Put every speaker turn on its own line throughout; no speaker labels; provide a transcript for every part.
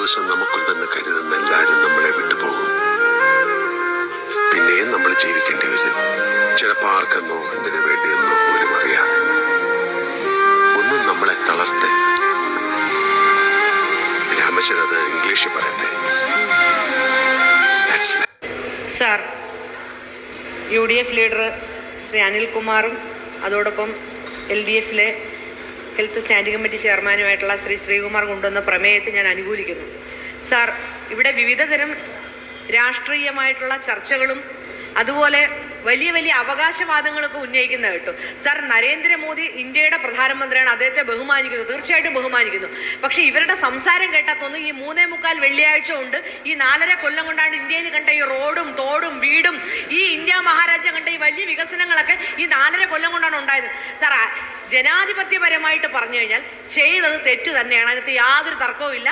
ദിവസം നമുക്കുണ്ടെന്ന് കരുതുന്ന എല്ലാവരും നമ്മളെ വിട്ടുപോകും. പിന്നെയും നമ്മൾ ജീവിക്കേണ്ടി വരും. ചിലപ്പോൾ ആർക്കെന്നോ എന്തിനു വേണ്ടിയെന്നോ പോലും അറിയാതെ ഒന്നും നമ്മളെ തളർത്തെ. രാമചരത് ഇംഗ്ലീഷ് പറയട്ടെ.
Sir U D F leader Shri അനിൽകുമാറും അതോടൊപ്പം എൽ ഡി എഫിലെ ഹെൽത്ത് സ്റ്റാൻഡിംഗ് കമ്മിറ്റി ചെയർമാനുമായിട്ടുള്ള ശ്രീ ശ്രീകുമാർ കൊണ്ടുവന്ന പ്രമേയത്തെ ഞാൻ അനുകൂലിക്കുന്നു. സാർ ഇവിടെ വിവിധ തരം രാഷ്ട്രീയമായിട്ടുള്ള ചർച്ചകളും അതുപോലെ വലിയ വലിയ അവകാശവാദങ്ങളൊക്കെ ഉന്നയിക്കുന്ന കേട്ടു. സാർ നരേന്ദ്രമോദി ഇന്ത്യയുടെ പ്രധാനമന്ത്രിയാണ്. അദ്ദേഹത്തെ ബഹുമാനിക്കുന്നു. തീർച്ചയായിട്ടും ബഹുമാനിക്കുന്നു. പക്ഷേ ഇവരുടെ സംസാരം കേട്ടാൽ തോന്നുന്നു ഈ മൂന്നേ മുക്കാൽ വെള്ളിയാഴ്ച കൊണ്ട് ഈ നാലര കൊല്ലം കൊണ്ടാണ് ഇന്ത്യയിൽ കണ്ട ഈ റോഡും തോടും വീടും ഈ ഇന്ത്യ മഹാരാജ്യം കണ്ട ഈ വലിയ വികസനങ്ങളൊക്കെ ഈ നാലര കൊല്ലം കൊണ്ടാണ് ഉണ്ടായത്. സാർ ജനാധിപത്യപരമായിട്ട് പറഞ്ഞു കഴിഞ്ഞാൽ ചെയ്തത് തെറ്റ് തന്നെയാണ്. അതിനകത്ത് യാതൊരു തർക്കവും ഇല്ല.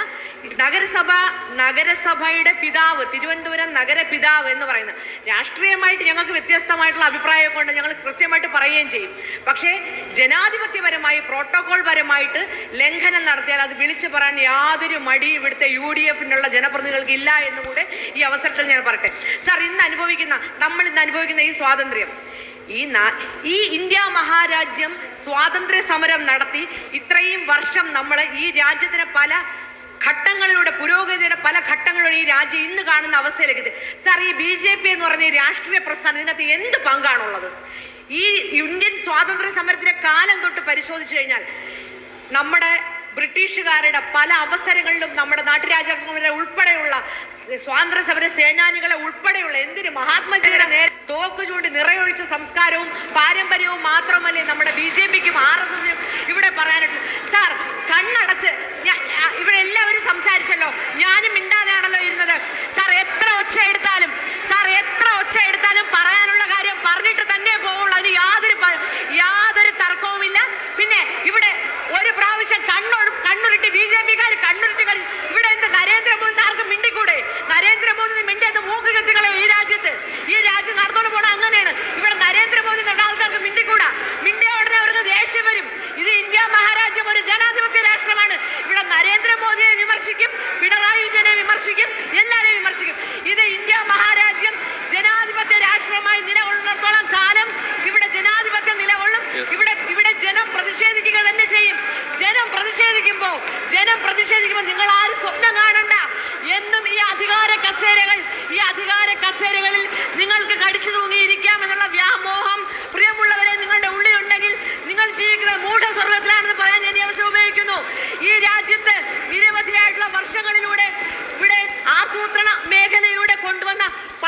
നഗരസഭ നഗരസഭയുടെ പിതാവ് തിരുവനന്തപുരം നഗര പിതാവ് എന്ന് പറയുന്നത് രാഷ്ട്രീയമായിട്ട് ഞങ്ങൾക്ക് വ്യത്യസ്തമായിട്ടുള്ള അഭിപ്രായമൊക്കെ ഉണ്ട്. ഞങ്ങൾ കൃത്യമായിട്ട് പറയുകയും ചെയ്യും. പക്ഷേ ജനാധിപത്യപരമായി പ്രോട്ടോകോൾ പരമായിട്ട് ലംഘനം നടത്തിയാൽ അത് വിളിച്ചു പറയാൻ യാതൊരു മടി ഇവിടുത്തെ യു ഡി എഫിനുള്ള ജനപ്രതിനിധികൾക്ക് ഇല്ല എന്നുകൂടെ ഈ അവസരത്തിൽ ഞാൻ പറയട്ടെ. സാർ ഇന്ന് അനുഭവിക്കുന്ന നമ്മൾ ഇന്ന് അനുഭവിക്കുന്ന ഈ സ്വാതന്ത്ര്യം ഈ ഈ ഇന്ത്യ മഹാരാജ്യം സ്വാതന്ത്ര്യ സമരം നടത്തി ഇത്രയും വർഷം നമ്മൾ ഈ രാജ്യത്തിന് പല ഘട്ടങ്ങളിലൂടെ പുരോഗതിയുടെ പല ഘട്ടങ്ങളിലൂടെ ഈ രാജ്യം ഇന്ന് കാണുന്ന അവസ്ഥയിലേക്ക് സാർ ഈ ബി ജെ പി എന്ന് പറഞ്ഞ രാഷ്ട്രീയ പ്രസ്ഥാനം ഇതിനകത്ത് എന്ത് പങ്കാണുള്ളത്? ഈ ഇന്ത്യൻ സ്വാതന്ത്ര്യ സമരത്തിന്റെ കാലം തൊട്ട് പരിശോധിച്ചു കഴിഞ്ഞാൽ നമ്മുടെ ബ്രിട്ടീഷുകാരുടെ പല അവസരങ്ങളിലും നമ്മുടെ നാട്ടുരാജാക്കന്മാരെ ഉൾപ്പെടെയുള്ള സ്വാതന്ത്ര്യ സമര സേനാനികളെ ഉൾപ്പെടെയുള്ള എന്തിനു മഹാത്മജിയുടെ നേരെ സംസ്കാരവും പാരമ്പര്യവും മാത്രമല്ലേ നമ്മുടെ ബി ജെ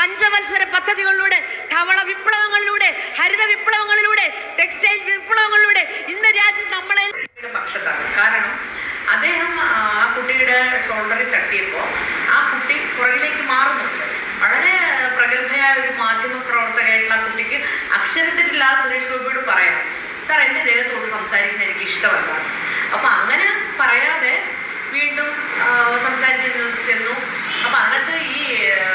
പഞ്ചവത്സര പദ്ധതികളിലൂടെ ധവള വിപ്ലവങ്ങളിലൂടെ ഹരിത വിപ്ലവങ്ങളിലൂടെ ടെക്സ്റ്റൈൽ വിപ്ലവങ്ങളിലൂടെ ഇന്ന് രാജ്യം നമ്മളെ കാരണം അദ്ദേഹം ആ കുട്ടിയുടെ ഷോൾഡറിൽ തട്ടിയപ്പോൾ ആ കുട്ടി പുറകിലേക്ക് മാറുന്നുണ്ട്. വളരെ പ്രഗത്ഭയായ ഒരു മാധ്യമ പ്രവർത്തകയായിട്ടുള്ള ആ കുട്ടിക്ക് അക്ഷരത്തിലില്ല സുരേഷ് ഗോപിയോട് പറയാം സാർ എന്റെ ദേഹത്തോട് സംസാരിക്കുന്നത് എനിക്ക് ഇഷ്ടമല്ല. അപ്പം അങ്ങനെ പറയാതെ വീണ്ടും ആ, സംസാരിച്ച് ചെന്നു അപ്പം അതിനകത്ത് ഈ ആ,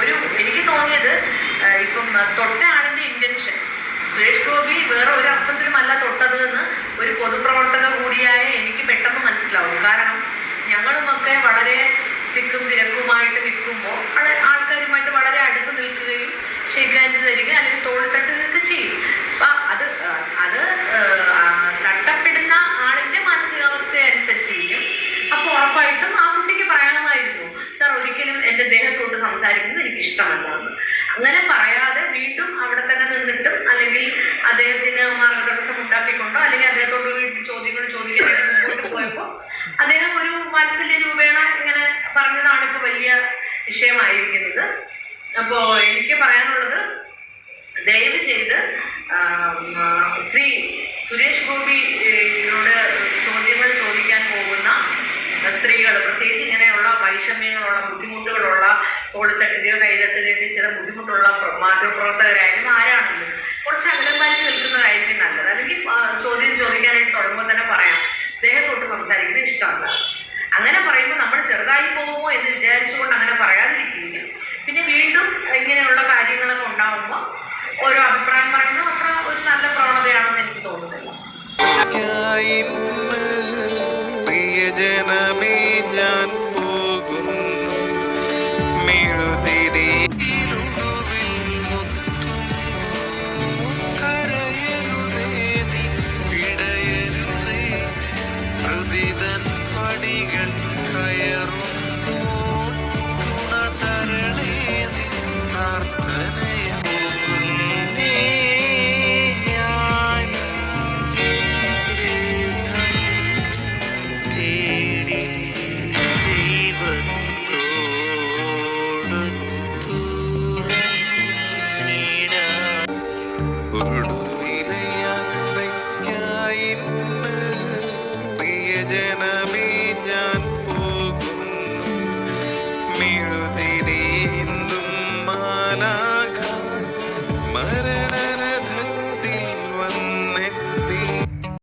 ഒരു എനിക്ക് തോന്നിയത് ആ, ഇപ്പം തൊട്ട ആളിന്റെ ഇന്റൻഷൻ സുരേഷ് ഗോപി വേറെ ഒരു അർത്ഥത്തിലുമല്ല തൊട്ടത് എന്ന് ഒരു പൊതുപ്രവർത്തക കൂടിയായ എനിക്ക് പെട്ടെന്ന് മനസ്സിലാവും. കാരണം ഞങ്ങളുമൊക്കെ വളരെ തിക്കും തിരക്കുമായിട്ട് നിൽക്കുമ്പോൾ ആൾക്കാരുമായിട്ട് വളരെ അടുത്ത് നിൽക്കുകയും ഷെയ്ക്ക് ഹാൻഡ് തരിക അല്ലെങ്കിൽ തോളിൽ തട്ടുകയൊക്കെ ചെയ്യും. അപ്പം അത് അത് തട്ടപ്പെടുന്ന ആളിന്റെ മാനസികാവസ്ഥ അനുസരിച്ചിരിക്കും അപ്പോൾ ഉറപ്പായിട്ടും ആ കുട്ടിക്ക് പറയാമായിരുന്നു സാർ ഒരിക്കലും എന്റെ ദേഹത്തോട്ട് സംസാരിക്കുന്നത് എനിക്ക് ഇഷ്ടമല്ല എന്ന്. അങ്ങനെ പറയാതെ വീണ്ടും അവിടെ തന്നെ നിന്നിട്ടും അല്ലെങ്കിൽ അദ്ദേഹത്തിന് മാർഗദർശനം ഉണ്ടാക്കിക്കൊണ്ടോ അല്ലെങ്കിൽ അദ്ദേഹം ഒരു വാത്സല്യ രൂപേണ ഇങ്ങനെ പറഞ്ഞതാണ് ഇപ്പോൾ വലിയ വിഷയമായിരിക്കുന്നത്. അപ്പോ എനിക്ക് പറയാനുള്ളത് ദയവ് ചെയ്ത് ശ്രീ സുരേഷ് ഗോപിയോട് ചോദ്യങ്ങൾ ചോദിക്കാൻ പോകുന്ന സ്ത്രീകൾ പ്രത്യേകിച്ച് ഇങ്ങനെയുള്ള വൈഷമ്യങ്ങളുള്ള ബുദ്ധിമുട്ടുകളുള്ള തോളിൽ തട്ടുകയോ കൈതട്ടുകയോ ചില ബുദ്ധിമുട്ടുള്ള പ്ര- മാധ്യമപ്രവർത്തകരായാലും ആരാണെങ്കിലും കുറച്ച് അകലം പാലിച്ച് നിൽക്കുന്നതായിരിക്കും നല്ലത് അല്ലെങ്കിൽ ആ, ചോദ്യം ചോദിക്കാനായിട്ട് തുടങ്ങുമ്പോൾ തന്നെ പറയാം ദേഹത്തോട്ട് സംസാരിക്കുന്നത് ഇഷ്ടമല്ല അങ്ങനെ പറയുമ്പോൾ നമ്മൾ ചെറുതായി പോകുമോ എന്ന് വിചാരിച്ചുകൊണ്ട് അങ്ങനെ പറയാതിരിക്കുകയും പിന്നെ വീണ്ടും ഇങ്ങനെയുള്ള കാര്യങ്ങളൊക്കെ ഉണ്ടാകുമ്പോൾ ഓരോ അഭിപ്രായം പറയുന്നത് അത്ര ഒരു നല്ല പ്രവണതയാണെന്ന് എനിക്ക് തോന്നുന്നില്ല.
പ്രിയജനമേ. മരുതിതൻ പടികൾ